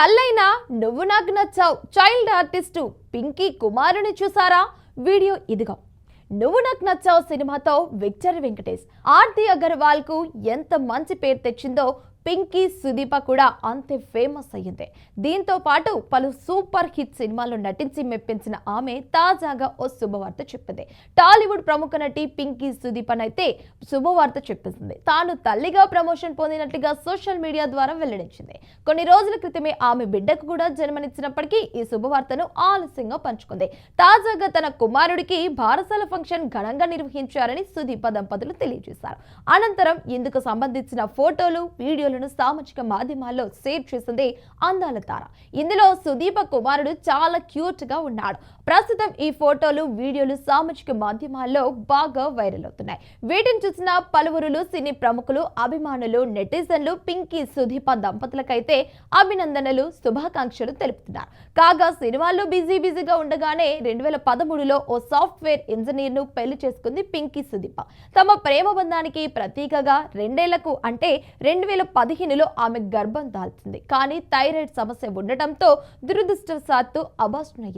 తల్లైనా నువ్వు నాకు నచ్చావు. Child artist Pinky కుమారుని చూసారా? వీడియో ఇదిగో. నువ్వు నాకు నచ్చావు సినిమాతో విక్టర్ వెంకటేష్. ఆర్తి అగర్వాల్కు ఎంత మంచి పేరు తెచ్చిందో పింకీ సుదీప కూడా అంతే ఫేమస్ అయ్యింది. దీంతో పాటు పలు సూపర్ హిట్ సినిమాల్లో నటించి మెప్పించిన ఆమె తాజాగా ఓ శుభవార్త చెప్పింది. టాలీవుడ్ ప్రముఖ నటి పింకీ సుదీపనైతే శుభవార్త చెప్పింది. తాను తల్లిగా ప్రమోషన్ పొందినట్లుగా సోషల్ మీడియా ద్వారా వెల్లడించింది. కొన్ని రోజుల క్రితమే ఆమె బిడ్డకు కూడా జన్మనిచ్చినప్పటికీ ఈ శుభవార్తను ఆలస్యంగా పంచుకుంది. తాజాగా తన కుమారుడికి బారసాల ఫంక్షన్ ఘనంగా నిర్వహించారని సుదీప దంపతులు తెలియజేశారు. అనంతరం ఇందుకు సంబంధించిన ఫోటోలు వీడియోలు వీడియోలను సామాజిక మాధ్యమాల్లో షేర్ చేసింది అందాల తార. ఇందులో సుదీప కుమారుడు చాలా క్యూట్గా ఉన్నాడు. ప్రస్తుతం ఈ ఫోటోలు వీడియోలు సామాజిక మాధ్యమాల్లో బాగా వైరల్ అవుతున్నాయి. వీటిని చూసిన పలువురులు సినీ ప్రముఖులు అభిమానులు నెటిజన్లు పింకీ సుదీప దంపతులకైతే అభినందనలు శుభాకాంక్షలు తెలుపుతున్నారు. కాగా సినిమాల్లో బిజీ బిజీగా ఉండగానే రెండు వేల పదమూడులో ఓ సాఫ్ట్వేర్ ఇంజనీర్ను పెళ్ళి చేసుకుంది పింకీ సుదీప. తమ ప్రేమ బంధానికి ప్రతీకగా రెండేళ్ళకు అంటే రెండు వేల పదిహేనులో ఆమె గర్భం దాల్చింది. కానీ థైరాయిడ్ సమస్య ఉండటంతో దురదృష్టవశాత్తు అబాస్టన్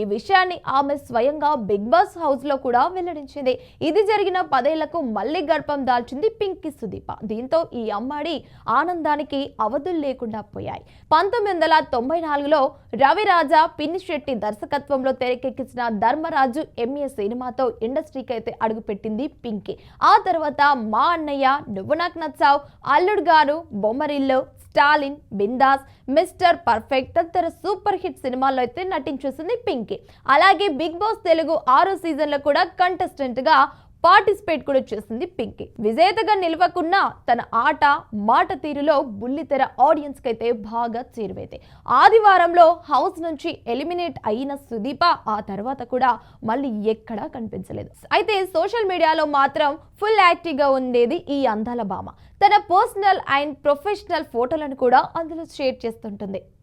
ఈ ఈ విషయాన్ని ఆమె స్వయంగా బిగ్ బాస్ హౌస్లో కూడా వెల్లడించింది. ఇది జరిగిన పదేళ్ళకు మళ్ళీ గర్భం దాల్చింది పింకి సుదీప. దీంతో ఈ అమ్మాడి ఆనందానికి అవధులు లేకుండా పోయాయి. పంతొమ్మిది వందల తొంభై నాలుగులో రవిరాజా పిన్నిశెట్టి దర్శకత్వంలో తెరకెక్కించిన ధర్మరాజు ఎంఏ సినిమాతో ఇండస్ట్రీకి అయితే అడుగుపెట్టింది పింకీ. ఆ తర్వాత మా అన్నయ్య నువ్వు నాకు నచ్చావు అల్లుడు గారు బొమ్మరిల్లు స్టాలిన్ బిందాస్ మిస్టర్ పర్ఫెక్ట్ తదితర సూపర్ హిట్ సినిమాల్లో అయితే నటించేసింది పింకీ. అలాగే బిగ్ బాస్ తెలుగు ఆరో సీజన్లో కూడా కంటెస్టెంట్గా పార్టిసిపేట్ కూడా చేసింది పింకీ. విజేతగా నిలవకున్న తన ఆట మాట తీరులో బుల్లితెర ఆడియన్స్ కైతే బాగా చేరువైతే ఆదివారంలో హౌస్ నుంచి ఎలిమినేట్ అయిన సుదీప ఆ తర్వాత కూడా మళ్ళీ ఎక్కడా కనిపించలేదు. అయితే సోషల్ మీడియాలో మాత్రం ఫుల్ యాక్టివ్గా ఉండేది ఈ అందాల భామ. తన పర్సనల్ అండ్ ప్రొఫెషనల్ ఫోటోలను కూడా అందులో షేర్ చేస్తుంటుంది.